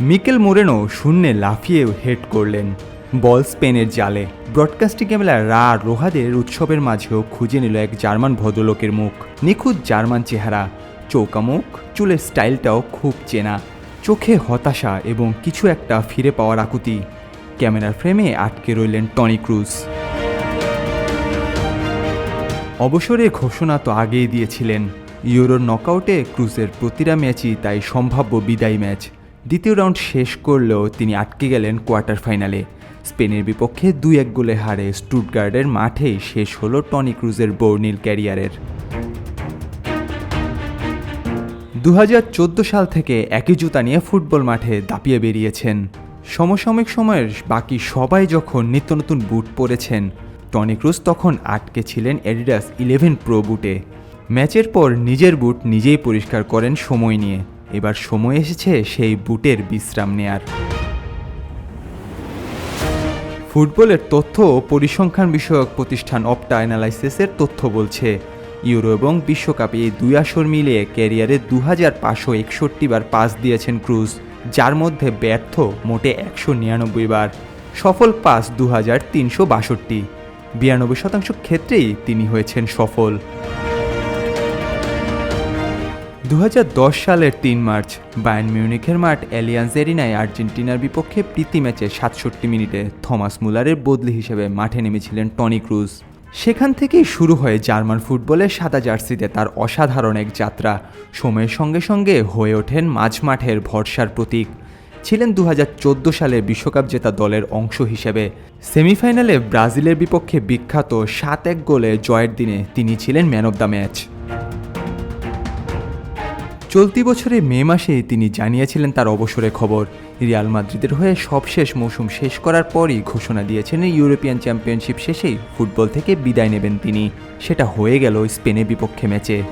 Mikel Moreno শূন্যে লাফিয়ে head করলেন। বল স্পেনের জালে। ব্রডকাস্টিং ক্যামেরা রা রোহাদের উৎসবের মাঝেও খুঁজে নিল এক জার্মান ভদ্রলোকের মুখ। নিখুঁত জার্মান চেহারা। চৌকা মুখ, চুলের স্টাইলটাও খুব চেনা। চোখে হতাশা এবং কিছু একটা ফিরে পাওয়ার আকুতি। ক্যামেরার ফ্রেমে আটকে রইলেন টনি ক্রুজ। অবসরে ঘোষণা তো আগেই দিয়েছিলেন। ইউরোর নকআউটে ক্রুজের প্রতিটা ম্যাচই তাই সম্ভাব্য বিদায় ম্যাচ। দ্বিতীয় রাউন্ড শেষ করলেও তিনি আটকে গেলেন কোয়ার্টার ফাইনালে। স্পেনের বিপক্ষে দুই এক গোলে হারে স্টুটগার্ডের মাঠেই শেষ হলো টনি ক্রুজের বর্নিল ক্যারিয়ারের। দু হাজার চোদ্দ সাল থেকে একই জুতা নিয়ে ফুটবল মাঠে দাপিয়ে বেরিয়েছেন। সমসাময়িক সময়ের বাকি সবাই যখন নিত্য নতুন বুট পরেছেন, টনি ক্রুজ তখন আটকে ছিলেন এডিডাস ইলেভেন প্রো বুটে। ম্যাচের পর নিজের বুট নিজেই পরিষ্কার করেন সময় নিয়ে। এবার সময় এসেছে সেই বুটের বিশ্রাম নেয়ার। ফুটবলের তথ্য ও পরিসংখ্যান বিষয়ক প্রতিষ্ঠান অপটা অ্যানালাইসিসের তথ্য বলছে, ইউরো এবং বিশ্বকাপে এই দুই আসর মিলিয়ে ক্যারিয়ারে দু হাজার পাঁচশো একষট্টি বার পাস দিয়েছেন ক্রুজ, যার মধ্যে ব্যর্থ মোটে একশো নিরানব্বই বার। সফল পাস দু হাজার তিনশো বাষট্টি। বিরানব্বই শতাংশ ক্ষেত্রেই তিনি হয়েছেন সফল। দু হাজার দশ সালের তিন মার্চ, বায়ার্ন মিউনিখের মাঠ অ্যালিয়ান্স এরিনায় আর্জেন্টিনার বিপক্ষে প্রীতি ম্যাচে সাতষট্টি মিনিটে থমাস মুলারের বদলি হিসেবে মাঠে নেমেছিলেন টনি ক্রুজ। সেখান থেকেই শুরু হয় জার্মান ফুটবলের সাদা জার্সিতে তার অসাধারণ এক যাত্রা, সময়ের সঙ্গে সঙ্গে হয়ে ওঠেন মাঝমাঠের ভরসার প্রতীক। ছিলেন দু হাজার চোদ্দ সালে বিশ্বকাপ জেতা দলের অংশ হিসেবে। সেমিফাইনালে ব্রাজিলের বিপক্ষে বিখ্যাত সাত এক গোলে জয়ের দিনে তিনি ছিলেন ম্যান অব দ্য ম্যাচ। চলতি বছরে মে মাসে তিনি জানিয়েছিলেন তার অবসরে খবর। রিয়াল মাদ্রিদের হয়ে সবশেষ মৌসুম শেষ করার পরই ঘোষণা দিয়েছেন ইউরোপিয়ান চ্যাম্পিয়নশিপ শেষেই ফুটবল থেকে বিদায় নেবেন তিনি। সেটা হয়ে গেল স্পেনের বিপক্ষে ম্যাচে।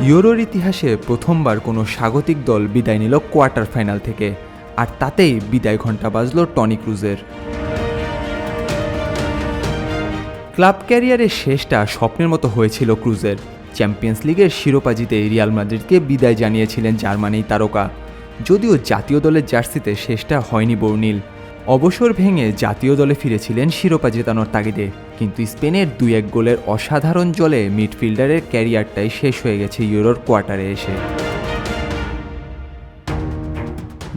ইউরোর ইতিহাসে প্রথমবার কোনো স্বাগতিক দল বিদায় নিল কোয়ার্টার ফাইনাল থেকে। আর তাতেই বিদায় ঘণ্টা বাজল টনি ক্রুজের। ক্লাব ক্যারিয়ারের শেষটা স্বপ্নের মতো হয়েছিল ক্রুজের। চ্যাম্পিয়ন্স লিগের শিরোপা জিতে রিয়াল মাদ্রিদকে বিদায় জানিয়েছিলেন জার্মানি তারকা। যদিও জাতীয় দলের জার্সিতে শেষটা হয়নি বর্ণিল। অবসর ভেঙে জাতীয় দলে ফিরেছিলেন শিরোপা জেতানোর তাগিদে। কিন্তু স্পেনের দুই এক গোলের অসাধারণ জলে মিডফিল্ডারের ক্যারিয়ারটাই শেষ হয়ে গেছে ইউরোর কোয়ার্টারে এসে।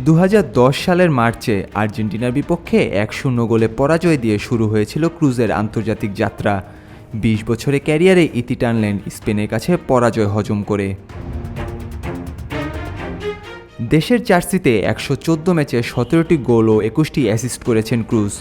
দু হাজার দশ সালের মার্চে আর্জেন্টিনার বিপক্ষে এক শূন্য গোলে পরাজয় দিয়ে শুরু হয়েছিল ক্রুজের আন্তর্জাতিক যাত্রা। বিশ বছরে ক্যারিয়ারে ইতি টানলেন স্পেনের কাছে পরাজয় হজম করে। দেশের জার্সিতে একশো চোদ্দ ম্যাচে সতেরোটি গোল ও একুশটি অ্যাসিস্ট করেছেন ক্রুজ।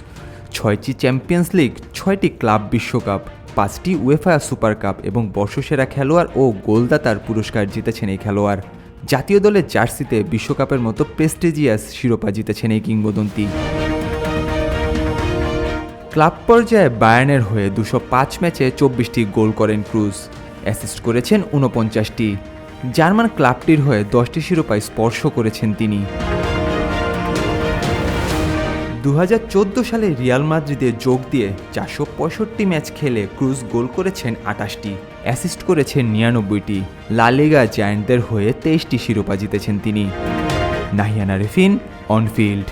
ছয়টি চ্যাম্পিয়ন্স লিগ, ছয়টি ক্লাব বিশ্বকাপ, পাঁচটি উয়েফা সুপার কাপ এবং বর্ষসেরা খেলোয়াড় ও গোলদাতার পুরস্কার জিতেছেন এই খেলোয়াড়। জাতীয় দলের জার্সিতে বিশ্বকাপের মতো প্রেস্টিজিয়াস শিরোপা জিতেছেন এই কিংবদন্তি। ক্লাব পর্যায়ে বায়ার্নের হয়ে দুশো পাঁচ ম্যাচে চব্বিশটি গোল করেন ক্রুজ। অ্যাসিস্ট করেছেন ঊনপঞ্চাশটি। জার্মান ক্লাবটির হয়ে দশটি শিরোপায় স্পর্শ করেছেন তিনি। দু হাজার চোদ্দ সালে রিয়াল মাদ্রিদে যোগ দিয়ে চারশো পঁয়ষট্টি ম্যাচ খেলে ক্রুজ গোল করেছেন আটাশটি। অ্যাসিস্ট করেছেন নিরানব্বইটি। লালিগা জায়ান্টদের হয়ে তেইশটি শিরোপা জিতেছেন তিনি। নাহিয়ানা রেফিন, অনফিল্ড।